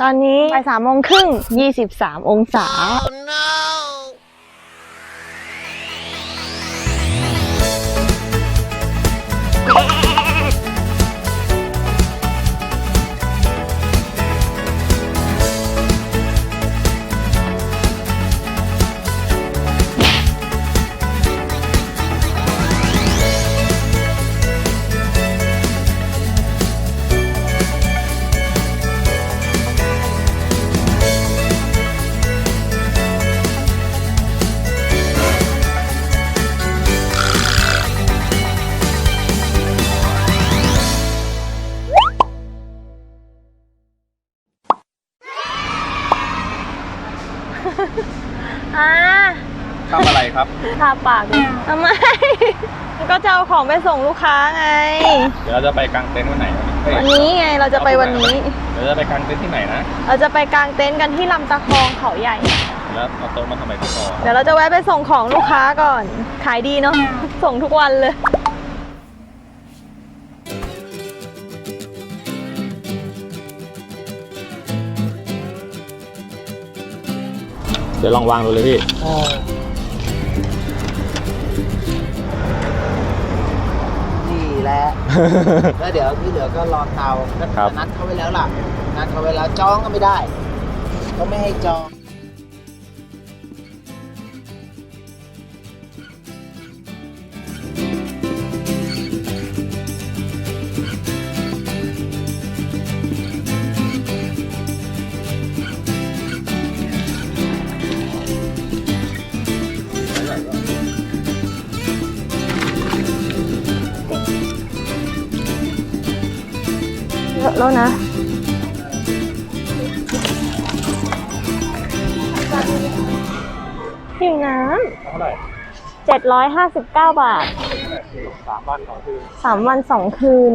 ตอนนี้ไปสามโมงครึ่งยี่สิบสามองศา อ่าทำอะไรครับ ทาปากดิทำไม ก็จะเอาของไปส่งลูกค้าไง เดี๋ยวเราจะไปกางเต็นท์วันไหนเฮ้ยวันนี้ไงเราจะไปวันนี้ เดี๋ยวเราจะไปกางเต็นท์ที่ไหนนะ เราจะไปกางเต็นท์กันที่ลำตะคองเขาใหญ่ แล้วเอาโต๊ะมาทำไมที่คอเดี๋ยวเราจะแวะไปส่งของลูกค้าก่อน ขายดีเนาะ ส่งทุกวันเลย เดี๋ยวลองวางดูเลยพี่นี่แหละ แล้วเดี๋ยวที่เหลือก็รอเตาก็ครับนัดเขาไว้แล้วล่ะ นัดเขาไว้แล้วจองก็ไม่ได้เขาไม่ให้จอง 759 บาท สามวันสองคืนสามวันสองคืน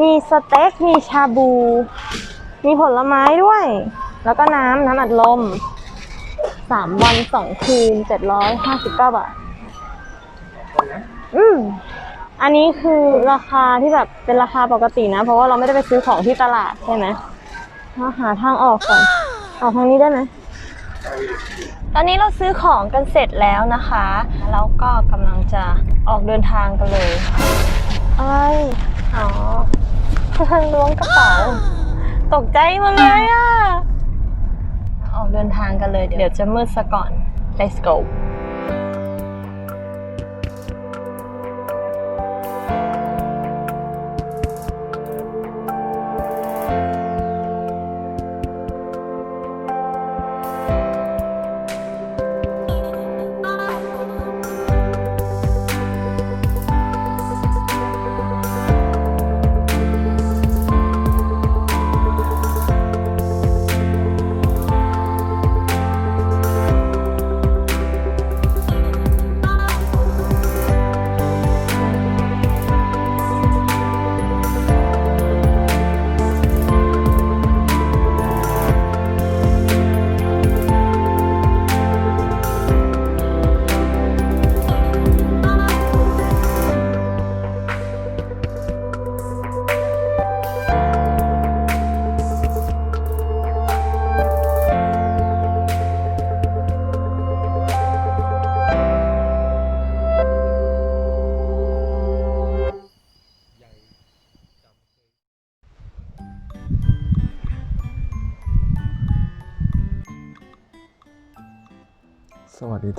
มีสเต็ก มีชาบู มีผลไม้ด้วย แล้วก็น้ำน้ำอัดลมสามวันสองคืนเจ็ดร้อยห้าสิบเก้าบาท อืม อันนี้คือราคาที่แบบเป็นราคาปกตินะ เพราะว่าเราไม่ได้ไปซื้อของที่ตลาดใช่ไหมเราหาทางออกก่อน ออกทางนี้ได้ไหม ตอนนี้เราซื้อของกันเสร็จแล้วนะคะ แล้วก็กำลังจะออกเดินทางกันเลยอะไรอ๋อล้วงกระเป๋า ตกใจหมดเลยอะ ออกเดินทางกันเลย เดี๋ยวจะมืดซะก่อน let's go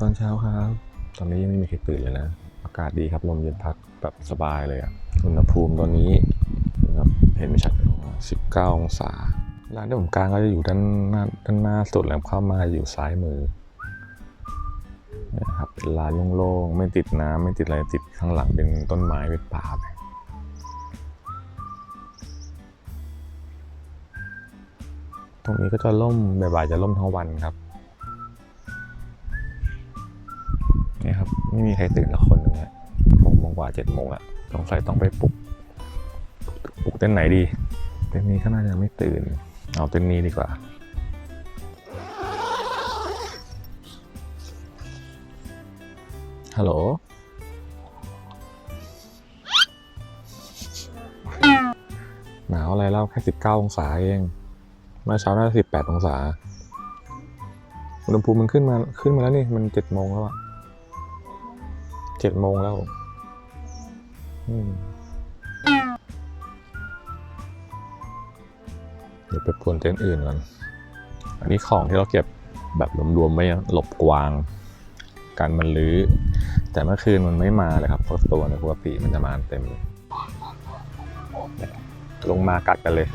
ตอนเช้าครับ ตอนนี้ยังไม่มีใครตื่นเลยนะ อากาศดีครับ ลมเย็นพัดแบบสบายเลยอะอุณหภูมิตอนนี้นะครับ เห็นไม่ชัด19 องศา ร้านที่ผมกลางก็จะอยู่ด้านหน้าด้านหน้าสุดแล้วเข้ามาอยู่ซ้ายมือนะครับเป็นร้านโล่งๆ ไม่ติดน้ำไม่ติดอะไร ติดข้างหลังเป็นต้นไม้เป็นป่าไปตรงนี้ก็จะล่มบ่ายๆจะล่มทั้งวันครับ ไม่มีใครตื่นละคนนึงอะหกโมงกว่าเจ็ดโมงอะสงสัยต้องไปปลุกปลุกเต้นไหนดี เต้นนี้ก็น่าจะไม่ตื่น เอาเต้นนี้ดีกว่าฮัลโหลหนาวอะไรเล่าแค่สิบเก้าองศาเองเมื่อเช้าน่าจะสิบแปดองศาอุณหภูมิมันขึ้นมาขึ้นมาแล้วนี่ มันเจ็ดโมงแล้วอะ เจ็ดโมงแล้วเดี๋ยวไปพวนเต็นท์อื่นก่อน อันนี้ของที่เราเก็บแบบรวมๆไว้หลบกวางกันมันลื้อ แต่เมื่อคืนมันไม่มาเลยครับเพราะตัวในปกติมันจะมาเต็มเลย ลงมากัดกันเลย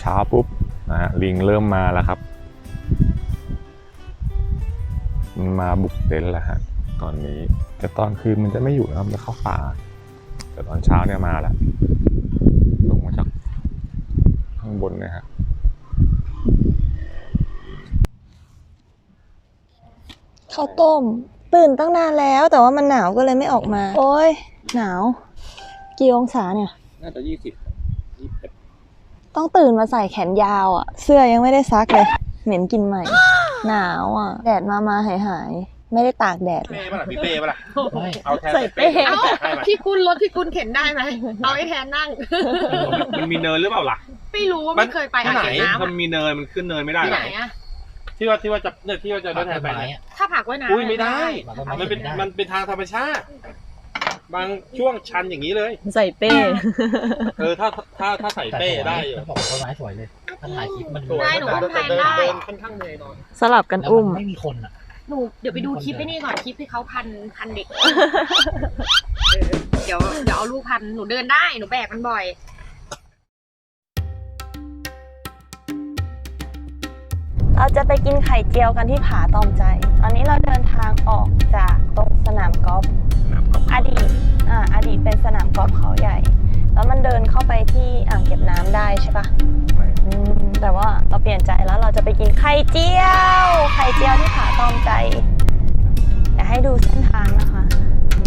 เช้าปุ๊บนะฮะลิงเริ่มมาแล้วครับ มันมาบุกเต็นท์แล้วฮะ ตอนนี้ แต่ตอนคืนมันจะไม่อยู่นะครับมันจะเข้าป่า แต่ตอนเช้าเนี่ยมาแล้วลงมาจากข้างบนเนะฮะข้าวต้ม ตื่นตั้งนานแล้ว แต่ว่ามันหนาวก็เลยไม่ออกมา โอ้ยหนาว กี่องศาเนี่ย น่าจะยี่สิบยี่สิบต้องตื่นมาใส่แขนยาวอะ เสื้อยังไม่ได้ซักเลย เหม็นกลินใหม่ หนาวอะ แดดมามาหายหายๆ ไม่ได้ตากแดดเลยเป้ปะล่ะพี่เป้ปะล่ะไม่เอาแทนใส่เป้ เอ้าให้มาพี่คุณรถพี่คุณเข็นได้ไหมเอาไอ้แทนนั่ง มันมีเนินหรือเปล่าล่ะไม่รู้ว่าไม่เคยไปที่อ่างไหนเก็บน้ำมันอะมีเนินมันขึ้นเนินไม่ได้ที่หรไหนออะที่ว่าที่ว่าจะเนี่ยที่ว่าจะรถแทนไปไม้เนี่ยอะถ้าผักไว้น้ำอุ้ยไม่ได้ มันเป็นไม่ได้มันเป็นทางธรรมชาติ บางช่วงชันอย่างนี้เลย ใส่เป้ เออถ้าถ้าถ้าใส่เป้ได้อยู่ต้องบอกว่าต้นไม้สวยเลยถ้าถ่ายคลิปมันสวยได้หนูอุ้มแทนเดินได้เดินค่อนข้างเหนื่อยหน่อยสลับกันแล้วอุ้ม มันไม่มีคนอะ หนูเดี๋ยวไปดูคลิปไอ้นี่ก่อนคลิปที่เขาพันพันเด็กเดี๋ยวเดี๋ยวเอาลูกพันหนูเดินได้หนูแบกมันบ่อย เราจะไปกินไข่เจียวกันที่ผาตอมใจ ตอนนี้เราเดินทางออกจากตรงสนามกอล์ฟอดีตอ่าอดีตเป็นสนามกอล์ฟเขาใหญ่ แล้วมันเดินเข้าไปที่อ่างเก็บน้ำได้ใช่ปะ ข่เจียว ไข่เจียวที่ผาตอมใจเดี๋ยวให้ดูเส้นทางนะคะ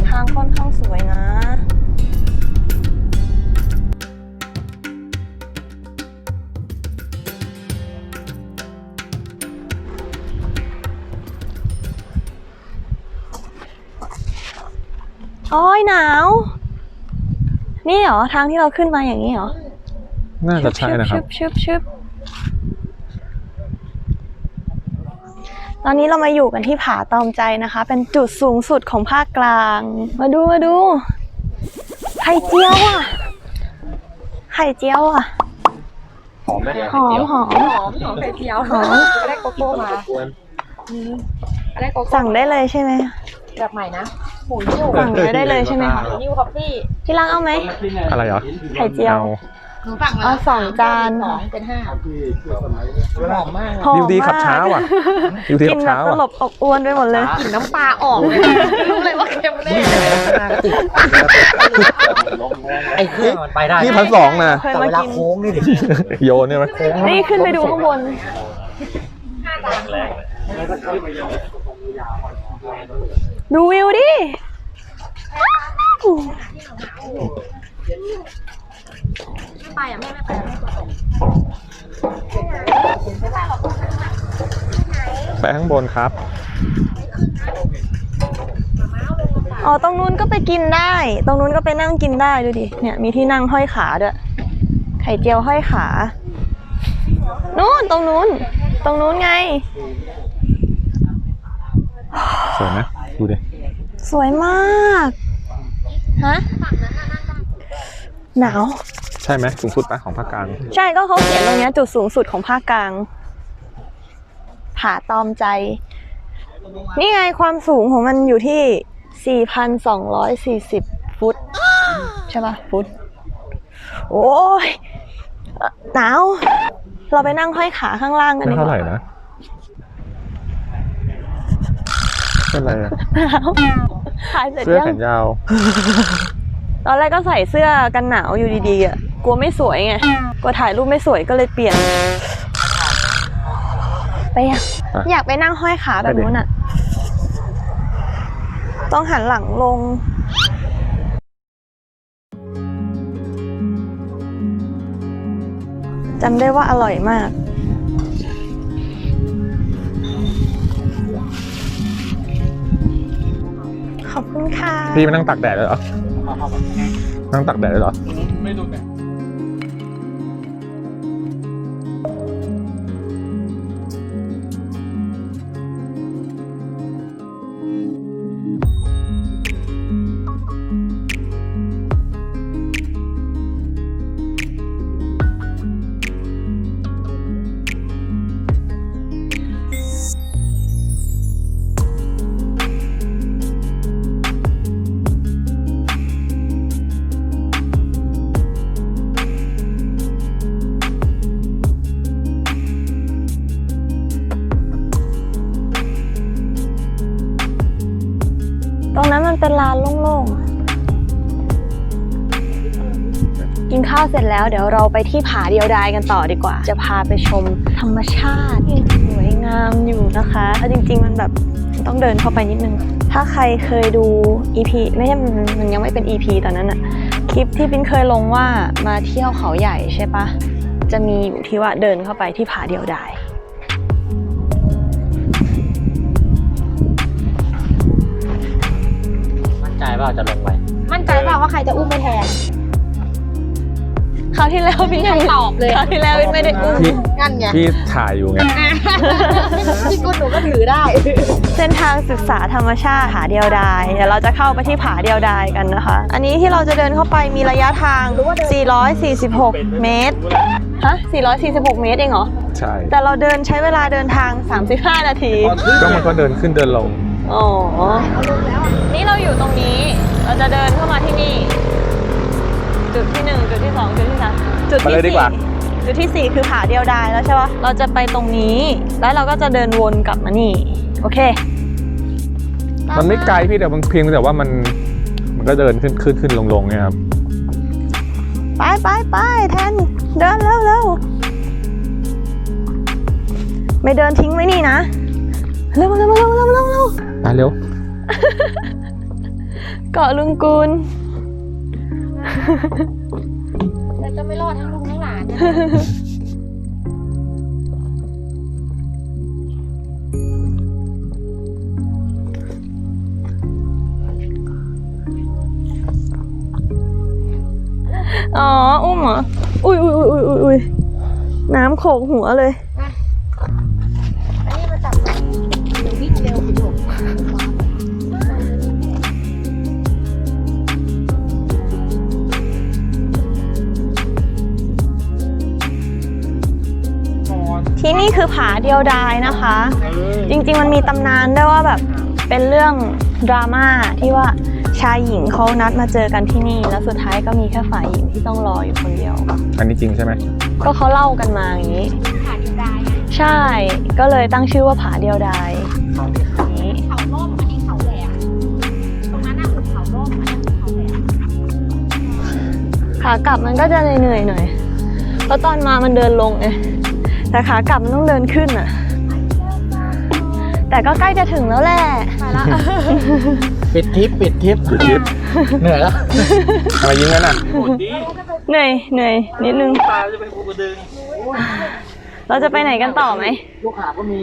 ทางค่อนข้างสวยนะโอ้ยหนาว นี่เหรอ ทางที่เราขึ้นมาอย่างนี้เหรอ น่าจะใช่นะครับ ชึบชึบชึบ ตอนนี้เรามาอยู่กันที่ผาตอมใจนะคะ เป็นจุดสูงสุดของภาคกลาง มาดูมาดูไข่เจียวอะไข่เจียวอะหอมไหมหอมหอมหอมหอมไข่เจียวหอมได้โกโก้มาได้โกโก้สั่งได้เลยใช่ไหมแบบใหม่นะหมูนิ่วสั่งได้เลยใช่ไหมคะหมูนิ่วคอฟฟี่ที่รักเอาไหมอะไรเหรอไข่เจียวอา หนูสั่งแล้วเอาสองจาน สองเป็นห้าหอมมากหอมดิวดีขับมากช้าว่ะดิวดีกิขันบแบช้าบตว่ะ ลบอบอวนไปหมดเลย กลิ่นน้ำปลาออกเลยรู้เลยว่าเค็มแน่ไอ้เครื่องมันไปได้นี่พันสองนะ เคยแต่มาเวลากิน โค้งนี่ดิโยนเนี่ยไหมนี่ขึ้นไปดูข้างบน ดูวิวดิ ไม่ไปอะแม่ไม่ไปอะไปข้างบนครับ อ๋อ ตรงนู้นก็ไปกินได้ ตรงนู้นก็ไปนั่งกินได้ดูดิ เนี่ยมีที่นั่งห้อยขาด้วย ไข่เจียวห้อยขา นู้นตรงนู้น ตรงนู้นไง สวยไหมดูดิ สวยมาก ฮะ หนาว ใช่ไหมสูงสุดปะของภาคกลาง ใช่ก็เขาเขียนตรงเนี้ยจุดสูงสุดของภาคกลาง ผาตอมใจ นี่ไงความสูงของมันอยู่ที่ 4,240 ฟุต ใช่ปะฟุต โอ้ยเอ่อหนาว เราไปนั่งห้อยขาข้างล่างกันไม่ดีกเท่าไหว่าร่นะเป็นอะไรอะหนาวถ่ายเสร็จเสื้อยัง แขนยาว ตอนแรกก็ใส่เสื้อกันหนาวอยู่ดีๆอะ กลัวไม่สวยไงกลัวถ่ายรูปไม่สวยก็เลยเปลี่ยน ไปอะไปอยากไปนั่งห้อยขาแบบนู้นอะ ต้องหันหลังลงจำได้ว่าอร่อยมาก ขอบคุณค่ะ พี่มานั่งตักแดดเลยเหรอ นั่งตักแดดเลยเหรอ กินข้าวเสร็จแล้วเดี๋ยวเราไปที่ผาเดียวดายกันต่อดีกว่า จะพาไปชมธรรมชาติที่สวยงามอยู่นะคะถ้าจริง ๆ มันแบบต้องเดินเข้าไปนิดนึง ถ้าใครเคยดู EP ไม่ใช่มันมันยังไม่เป็น EP ตอนนั้นอะคลิปที่ปินเคยลงว่ามาเที่ยวเขาใหญ่ใช่ปะจะมีอยู่ที่ว่าเดินเข้าไปที่ผาเดียวดายมั่นใจว่าจะลงไป มั่นใจเปล่าว่าใครจะอุ้มไปแทน คราวที่แล้วปินยังตอบเลยคราวที่แล้วปินไม่ได้อุ้มพี่นั่นไงพี่ถ่ายอยู่ไงพี่กุดหนูก็ถือได้ เส้นทางศึกษาธรรมชาติผาเดียวดายเดี๋ยวเราจะเข้าไปที่ผาเดียวดายกันนะคะ อันนี้ที่เราจะเดินเข้าไปมีระยะทาง 446 เมตรฮะ446 เมตรเองเหรอใช่แต่เราเดินใช้เวลาเดินทาง 35 นาทีก็มันก็เดินขึ้นเดินลงอ๋อนี่เราอยู่ตรงนี้เราจะเดินเข้ามาที่นี่ จุดที่หนึ่งจุดที่สองจุดที่สามจุดไปที่เลยดีสี่กว่าจุดที่สี่คือผาเดียวดายแล้วใช่ปะเราจะไปตรงนี้ แล้วเราก็จะเดินวนกลับมานี่ โอเคมันไม่ไกลพี่แต่มันเพียงแต่ว่ามัน มันก็เดินขึ้นขึ้นขึ้นลงลงเนี่ยครับไปไปไปแทนเดินเร็วเร็วไม่เดินทิ้งไว้นี่นะเร็วเร็วเร็วเร็วเร็วเร็วมาเร็ว เกาะลุงกูล แต่จะไม่รอดทั้งลุงทั้งหลานนะอ๋อ อุ้มเหรอ อุ้ยอุ้ยอุ้ยอุ้ยอุ้ยน้ำโขกหัวเลย นี่คือผาเดียวดายนะคะ จริงๆมันมีตำนานด้วยว่าแบบเป็นเรื่องดราม่าที่ว่าชายหญิงเขานัดมาเจอกันที่นี่ แล้วสุดท้ายก็มีแค่ฝ่ายหญิงที่ต้องรออยู่คนเดียว อันนี้จริงใช่ไหมก็เขาเล่ากันมาอย่างนี้ผ่านอยู่ได้ใช่ก็เลยตั้งชื่อว่าผาเดียวดายนี้เขาล่มอันนี้เขาแหลมตรงนั้นน่ะคือเขาล่มอันนี้คือเขาแหลมขากลับมันก็จะเหนื่อยๆหน่อยเพราะตอนมามันเดินลงไง แต่ขากลับมันต้องเดินขึ้นอะ แต่ก็ใกล้จะถึงแล้วแหละ ไปละ ปิดทริปปิดทริปปิดคลิปเหนื่อยแล้วทำไมยิ้มงั้นอะโหดดีเหนื่อยเหนื่อยนิดนึงตาจะเป็นภูกระดึง เราจะไปไหนกันต่อไหม ลูกหาบก็มี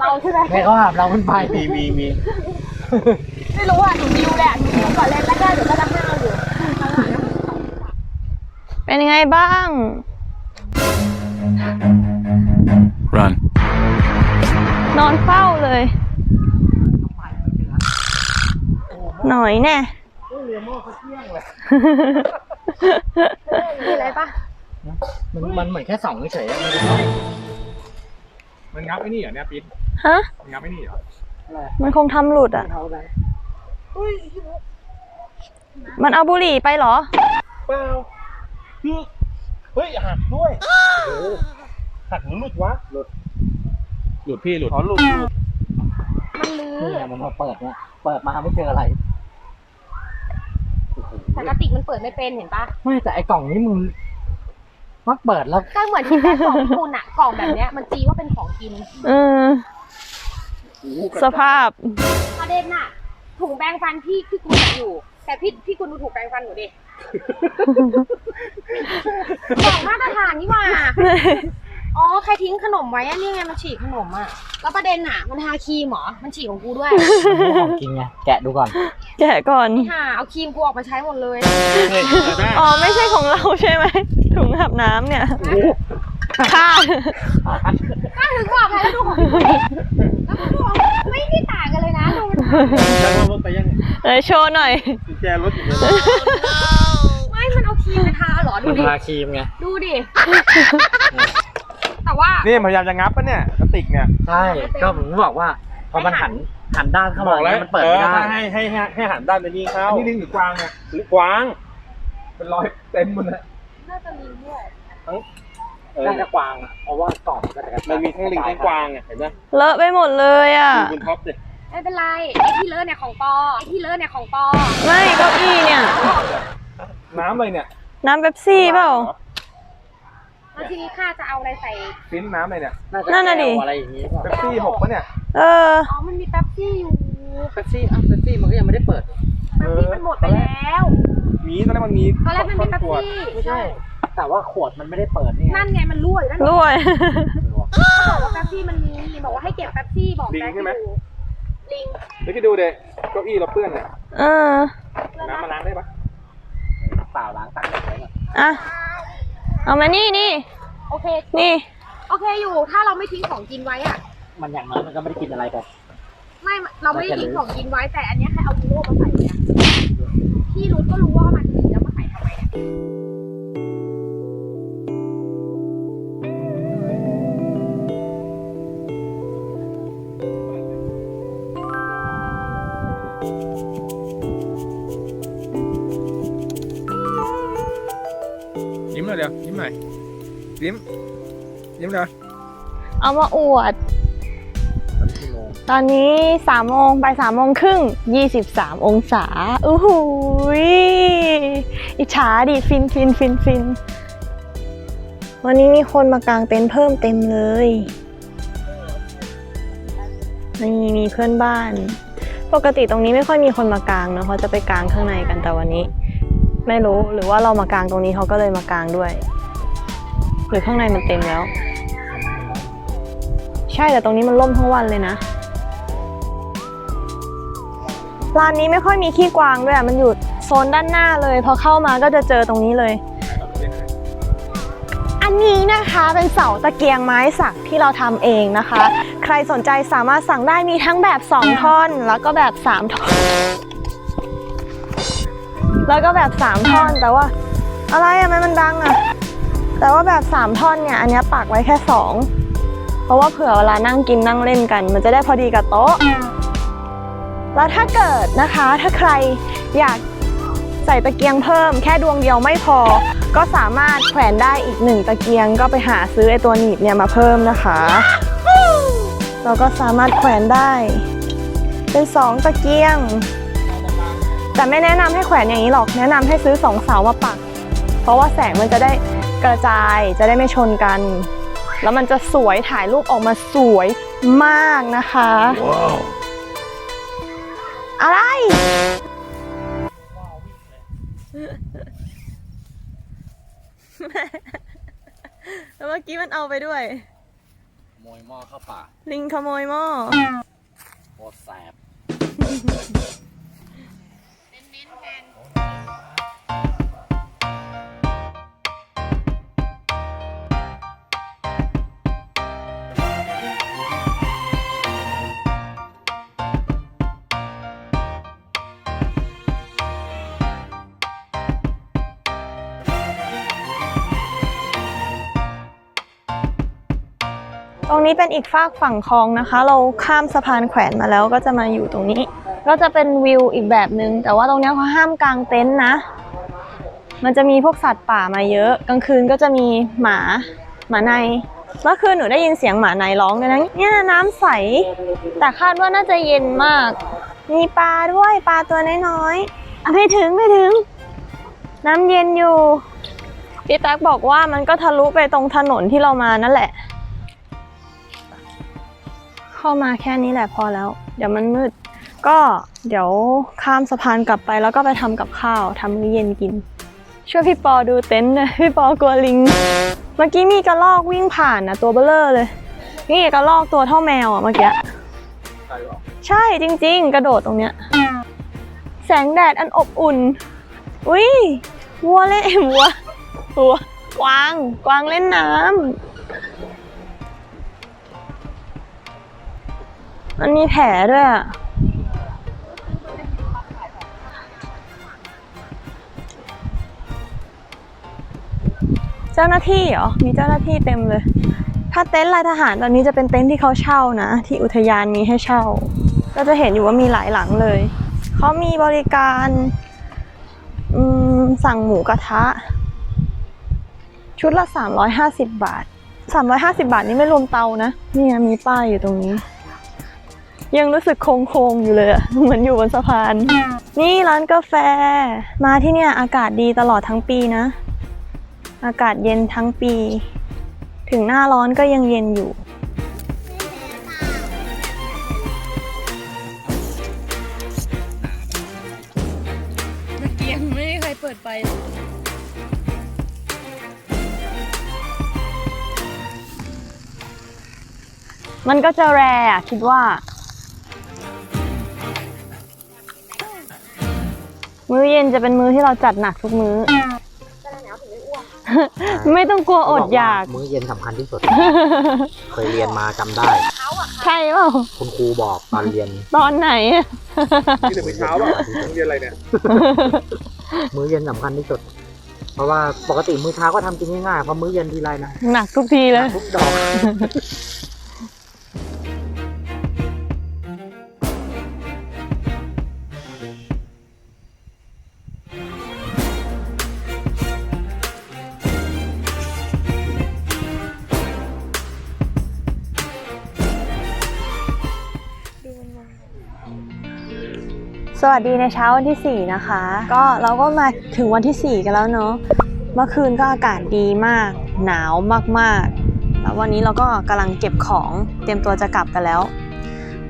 เราใช่ไหมแม่เขาหาบเราขึ้นไปมีมีมีไม่รู้อะหนูดิวแหละหนูดิวก่อนเล่นแล้วก็เดี๋ยวก็จะห้าวอยู่เป็นยังไงบ้าง run นอนเฝ้าเลย หน่อยแน่มีอะไรปะมันมันเหมือนแค่สองเฉยๆไม่ได้มันงับไอ้นี่เหรอเนี่ยปิ๊ดฮะมันงับไอ้นี่เหรอมันคงทำหลุดอะเขาไปมันเอาบุหรี่ไปเหรอ เปล่าคือ เฮ้ยหักด้วยหักหรือหลุดวะหลุดหลุดพี่หลุดอ๋อหลุดมันลื้อเนี่ยมันมาเปิดเนี่ยเปิดมาไม่เจออะไรแต่กระติกมันเปิดไม่เป็นเห็นปะไม่แต่ไอ้กล่องนี้มึงมันเปิดแล้วก็เหมือนที่แม่กล่องคุณอะกล่องแบบเนี้ยมันจีว่าเป็นของกินเออ สภาพประเด็นน่ะถุงแปรงฟันพี่พี่คุณอยู่ แต่พี่พี่คุณดูถุงแปรงฟันหนูดิ กล่องมาตรฐานนี่หว่า อ๋อ ใครทิ้งขนมไว้อะนี่ไงมันฉีกขนมอะแล้วประเด็นน่ะ มันทาครีมเหรอ มันฉีกของกูด้วยมันของกินไง แกะดูก่อน แกะก่อน ค่ะ เอาครีมกูออกมาใช้หมดเลยเฮ้ยแต่ได้อ๋อ ไม่ใช่ของเราใช่ไหม ถุงอาบน้ำเนี่ยค่ะก็ถึงบอกไงแล้วดูของกูดิแล้วกูดูของไม่ได้ต่างกันเลยนะ ดู มันแล้วเรารถไปยังเลยโชว์หน่อย กุญแจรถอยู่เลยไม่มันเอาครีมไปทาเหรอ ดูมันดิ ทาครีมไงดูดิ แต่ว่า นี่พยายามจะงับปะเนี่ยกระติกเนี่ย ใช่ก็ผมบอกว่า พอมันหันหันด้านเข้าบมาอกแล้วมันเปิดไม่ได้ออให้ให้ให้ให้หันด้านไปนี่เข้านี่ลิงหรือกวางอะหรือกวางเป็นรอยเต็มหมดเลยน่าจะมีด้วยเออน่าจะกวางอะเพราะว่ากล่องก็จะกระจายมันมีทั้งลิงทั้งกวางอะเห็นไหมเลอะไปหมดเลยอะ ดูบนท็อปดิ ไม่เป็นไรไอ้ที่เลอะเนี่ยของปอไอ้ที่เลอะเนี่ยของปอไม่เก้าอี้เนี่ย น้ำอะไรเนี่ยน้ำเป๊ปซี่เปล่า แล้วทีนี้ข้าจะเอาอะไรใส่ฟินน้ำอะไรเนี่ยน่าจะนั่นน่ะดิ แก้วอะไรอย่างงี้ป่ะเป๊ปซี่หกปะเนี่ย เออ อ๋อมันมีแป๊บซี่อยู่เป๊ปซี่อะเป๊ปซี่มันก็ยังไม่ได้เปิด แป๊บซี่มันหมดไปแล้วมีตอนแรกมันมีตอนแรกมันมีแป๊บขวดซี่ไม่ใช่แต่ว่าขวดมันไม่ได้เปิดนี่ไงนั่นไงมันรั่วอยู่นั่นรวย เขาบอกว่าแป๊บซี่มันมีบอกว่าให้เก็บแป๊บซี่บอกลิงแป๊บใช่ไหมอยู่ ลิงเดี๋ยวคิดดูเด็เก้าอี้เราเปื้อนเนี่ยเออ น้ำมาล้างได้ปะเปล่าล้างตักไว้ก่อนอะ เอามานี่นี่ โอเค นี่ โอเคอยู่ ถ้าเราไม่ทิ้งของกินไว้อะมันอย่างน้อยมันก็ไม่ได้กินอะไรกัน ไม่ เราไม่ได้ทิ้งของกินไว้ แต่อันเนี้ยใครเอายูโรมาใส่เนี่ยพี่รู้ก็รู้ว่ามันมีแล้วมาใส่ทำไมเนี่ย ยิ้มหน่อยเดี๋ยวยิ้มหน่อยยิ้มเลยเอามาอวดตอนนี้สามโมงไปสามโมงครึ่งยี่สิบสามองศาอู้หูยอิจฉาดิฟินฟินฟินฟินวันนี้มีคนมากางเต็นท์เพิ่มเต็มเลยนี่มีเพื่อนบ้าน ปกติตรงนี้ไม่ค่อยมีคนมากางเนอะเขาจะไปกางข้างในกันแต่วันนี้ ไม่รู้หรือว่าเรามากางตรงนี้เขาก็เลยมากางด้วย หรือข้างในมันเต็มแล้ว ใช่แต่ตรงนี้มันล่มทั้งวันเลยนะร้านนี้ไม่ค่อยมีขี้กวางด้วยอะมันอยู่โซนด้านหน้าเลยพอเข้ามาก็จะเจอตรงนี้เลย อันนี้นะคะเป็นเสาตะเกียงไม้สักที่เราทำเองนะคะ ใครสนใจสามารถสั่งได้มีทั้งแบบ 2 ท่อนแล้วก็แบบ 3 ท่อน แล้วก็แบบ 3 ท่อนแต่ว่า อะไรอะมันมันดังอะแต่ว่าแบบ 3 ท่อนเนี่ย อันนี้ปักไว้แค่ 2 เพราะว่าเผื่อเวลานั่งกินนั่งเล่นกัน มันจะได้พอดีกับโต๊ะ แล้วถ้าเกิดนะคะถ้าใครอยากใส่ตะเกียงเพิ่มแค่ดวงเดียวไม่พอ ก็สามารถแขวนได้อีกหนึ่งตะเกียงก็ไปหาซื้อไอตัวหนีบเนี่ยมาเพิ่มนะคะเราก็สามารถแขวนได้ เป็นสองตะเกียง แต่ไม่แนะนำให้แขวนอย่างนี้หรอกแนะนำให้ซื้อสองเสามาปัก เพราะว่าแสงมันจะได้กระจายจะได้ไม่ชนกัน แล้วมันจะสวยถ่ายรูปออกมาสวยมากนะคะอะไร แล้วเมื่อกี้มันเอาไปด้วย ขโมยหม้อเข้าป่า ลิงขโมยหม้อโคตรแสบ นี้เป็นอีกฝากฝั่งคลองนะคะ เราข้ามสะพานแขวนมาแล้วก็จะมาอยู่ตรงนี้ ก็จะเป็นวิวอีกแบบหนึง่งแต่ว่าตรงเนี้ยเขาห้ามกางเต็นท์นะ มันจะมีพวกสัตว์ป่ามาเยอะ กลางคืนก็จะมีหมาหมาในเมื่อคืนหนูได้ยินเสียงหมาในร้องเลยนะเนี่ยน้ำใส แต่คาดว่าน่าจะเย็นมาก มีปลาด้วยปลาตัวน้อยๆอะไม่ถึงไม่ถึง น้ำเย็นอยู่พี่ตั๊กบอกว่ามันก็ทะลุไปตรงถนนที่เรามานั่นแหละ เข้ามาแค่นี้แหละพอแล้ว เดี๋ยวมันมืด ก็เดี๋ยวข้ามสะพานกลับไปแล้วก็ไปทำกับข้าวทำมื้อเย็นกิน ช่วยพี่ปอดูเต็นท์นะพี่ปอกลัวลิง เมื่อกี้มีกระรอกวิ่งผ่านนะตัวเบลเลอร์เลย นี่กระรอกตัวเท่าแมวอะเมื่อกี้ใช่จริง ๆ กระโดดตรงเนี้ย แสงแดดอันอบอุ่น อุ้ยวัวเล่นวัววัวกวางกวางเล่นน้ำ มันมีแผลด้วยอะ เจ้าหน้าที่เหรอ มีเจ้าหน้าที่เต็มเลย ถ้าเต็นท์ลายทหารตอนนี้จะเป็นเต็นท์ที่เขาเช่านะ ที่อุทยานมีให้เช่า ก็จะเห็นอยู่ว่ามีหลายหลังเลย เขามีบริการสั่งหมูกระทะ ชุดละ 350 บาท 350 บาทนี่ไม่รวมเตานะ นี่มีป้ายอยู่ตรงนี้ ยังรู้สึกโค้งๆอยู่เลยอะเหมือนอยู่บนสะพาน นี่ร้านกาแฟ มาที่เนี่ยอากาศดีตลอดทั้งปีนะ อากาศเย็นทั้งปี ถึงหน้าร้อนก็ยังเย็นอยู่เกียงไม่มีใครเปิดไฟมันก็จะแรอะคิดว่า มื้อเย็นจะเป็นมื้อที่เราจัดหนักทุกมื้อไม่ต้องกลัวอดอยากมื้อเย็นสำคัญที่สุด เคยเรียนมาจำได้ใช่เปล่า คุณครูบอกตอนเรียน ตอนไหนอะนี่ถึงเช้าป่ะโรงเรียนอะไรเนี่ย มื้อเย็นสำคัญที่สุด เพราะว่าปกติมื้อเช้าก็ทำกินง่ายๆพอมื้อเย็นทีไรนะหนักทุกทีเลย ทุกดอก วัสดีในเช้าวันที่ 4 นะคะ ก็เราก็มาถึงวันที่ 4 กันแล้วเนาะเมื่อคืนก็อากาศดีมาก หนาวมากๆ แล้ววันนี้เราก็กำลังเก็บของเตรียมตัวจะกลับกันแล้ว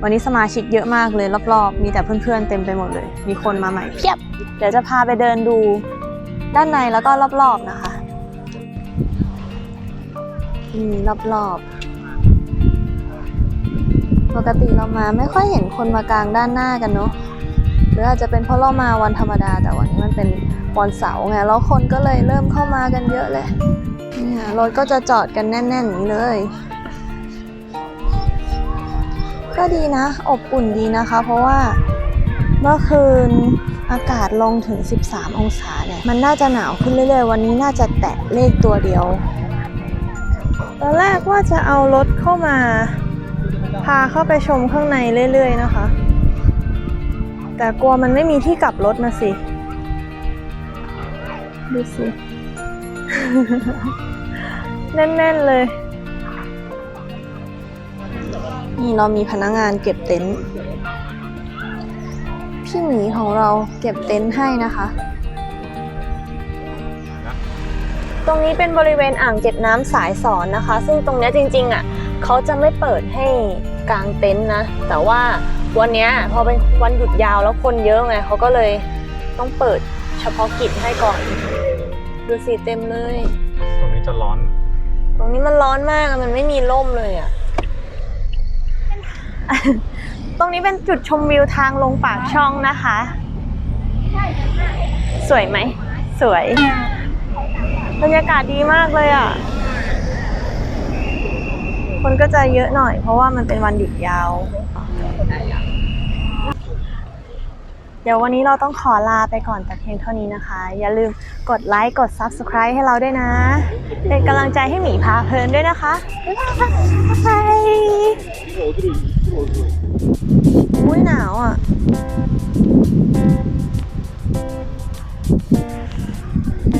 วันนี้สมาชิกเยอะมากเลยรอบๆ มีแต่เพื่อนๆเต็มไปหมดเลย มีคนมาใหม่เพียบ เดี๋ยวจะพาไปเดินดูด้านในแล้วก็รอบๆนะคะอืมรอบๆปกติเรามาไม่ค่อยเห็นคนมากลางด้านหน้ากันเนาะ รืออาจจะเป็นเพราะเรามาวันธรรมดา แต่วันนี้มันเป็นวันเสาร์ไงแล้วคนก็เลยเริ่มเข้ามากันเยอะเลยนี่รถก็จะจอดกันแน่นๆอย่างนี้เลย ก็ดีนะ อบอุ่นดีนะคะ เพราะว่าเมื่อคืนอากาศลงถึง 13 องศาเนี่ย มันน่าจะหนาวขึ้นเรื่อยๆ วันนี้น่าจะแตะเลขตัวเดียว ตอนแรกว่าจะเอารถเข้ามา พาเข้าไปชมข้างในเรื่อยๆนะคะ แต่กลัวมันไม่มีที่กลับรถนะสิ ดูสิ แน่น ๆ เลย นี่เรามีพนักงานเก็บเต็นท์พี่หมีของเราเก็บเต็นท์ให้นะคะ ตรงนี้เป็นบริเวณอ่างเก็บน้ำสายสอนนะคะ ซึ่งตรงเนี้ยจริง ๆ อะ เขาจะไม่เปิดให้กางเต็นท์นะ แต่ว่า วันเนี้ยพอเป็นวันหยุดยาวแล้วคนเยอะไงเขาก็เลยต้องเปิดเฉพาะกิจให้ก่อน ดูสิเต็มเลย ตรงนี้จะร้อน ตรงนี้มันร้อนมากอะมันไม่มีร่มเลยอะตรงนี้เป็นจุดชมวิวทางลงปากช่องนะคะ สวยไหม สวย บรรยากาศดีมากเลยอะ คนก็จะเยอะหน่อย เพราะว่ามันเป็นวันหยุดยาว เดี๋ยววันนี้เราต้องขอลาไปก่อนแต่เพียงเท่านี้นะคะ อย่าลืมกดไลค์กด Subscribe ให้เราด้วยนะ เป็นกำลังใจให้หมีพาเพลินด้วยนะคะบ๊ายบายบายอุ้ยหนาวอะ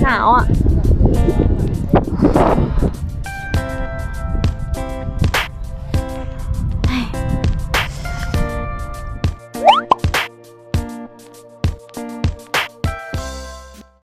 หนาวอะ